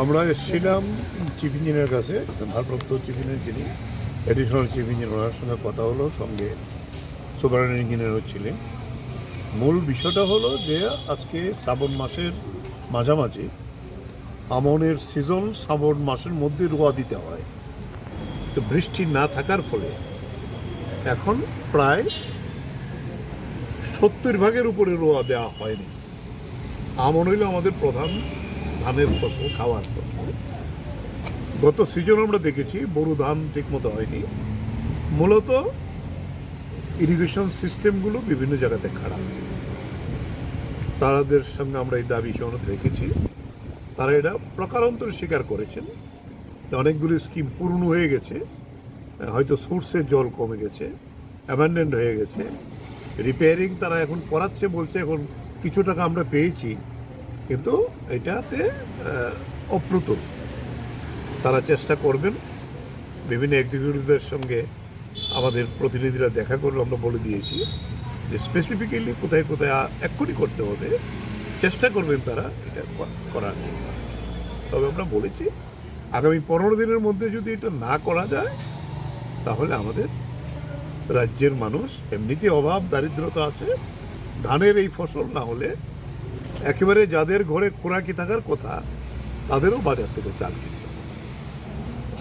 আমরা এসেছিলাম chief engineer কাছে ভারপ্রাপ্ত চিফ ইঞ্জিনিয়ার যিনি। অ্যাডিশনাল চিফ ইঞ্জিনিয়ার, ওনার সঙ্গে কথা হলো, সঙ্গে সুপার ইঞ্জিনিয়ারও ছিলেন। মূল বিষয়টা হলো যে আজকে শ্রাবণ মাসের মাঝামাঝি, আমনের সিজন শ্রাবণ মাসের মধ্যে রোয়া দিতে হয়। তো বৃষ্টি না থাকার ফলে এখন প্রায় সত্তর ভাগের উপরে রোয়া দেওয়া হয়নি। আমন হইল আমাদের প্রধান ধানের ফসল, খাওয়ার ফসল। গত সিজন আমরা দেখেছি বড় ধান ঠিকমতো হয়নি। মূলত ইরিগেশন সিস্টেমগুলো বিভিন্ন জায়গাতে খারাপ তাদের সঙ্গে আমরা এই দাবি সনদ রেখেছি। তারা এটা প্রকারান্তর স্বীকার করেছেন। অনেকগুলি স্কিম পূর্ণ হয়ে গেছে। হয়তো সোর্সে জল কমে গেছে অ্যাবান্ডেন্ট হয়ে গেছে। রিপেয়ারিং তারা এখন করাচ্ছে বলছে, এখন কিছু টাকা আমরা পেয়েছি। কিন্তু এটাতে অপ্রতুল তারা চেষ্টা করবেন, বিভিন্ন এক্সিকিউটিভদের সঙ্গে আমাদের প্রতিনিধিরা দেখা করলে আমরা বলে দিয়েছি যে স্পেসিফিক্যালি কোথায় কোথায় এক্ষুনি করতে হবে। চেষ্টা করবেন তারা এটা করার জন্য তবে আমরা বলেছি, আগামী পনেরো দিনের মধ্যে যদি এটা না করা যায়, তাহলে আমাদের রাজ্যের মানুষ এমনিতে অভাব, দারিদ্রতা আছে। ধানের এই ফসল না হলে একেবারে যাদের ঘরে খোরাকি থাকার কথা তাদেরও বাজার থেকে চাল কিনতে হবে।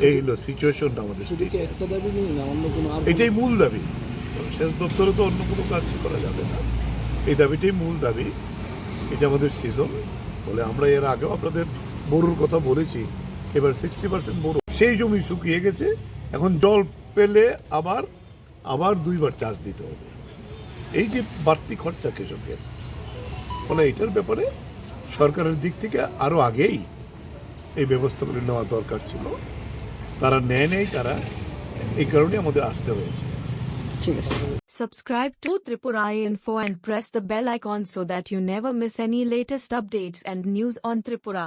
এই হলো সিচুয়েশনটা আমাদের। একটা দাবি না অন্য কোনো এটাই মূল দাবি। শেষ দপ্তরে তো অন্য কোনো কাজ করা যাবে না। এই দাবিটাই মূল দাবি। এটা আমাদের সিজন বলে আমরা এর আগেও আপনাদের বড়ুর কথা বলেছি। এবার সিক্সটি পার্সেন্ট বড়। সেই জমি শুকিয়ে গেছে। এখন জল পেলে আবার আবার দুইবার চাষ দিতে হবে। এই যে বাড়তি খরচা কৃষকের ফলে এটার ব্যাপারে সরকারের দিক থেকে আরও আগেই এই ব্যবস্থাগুলি নেওয়া দরকার ছিল তারা নেয় নেই তারা এই কারণে আমাদের আসতে হয়েছে Subscribe to Tripura Info and press the bell icon so that you never miss any latest updates and news on Tripura.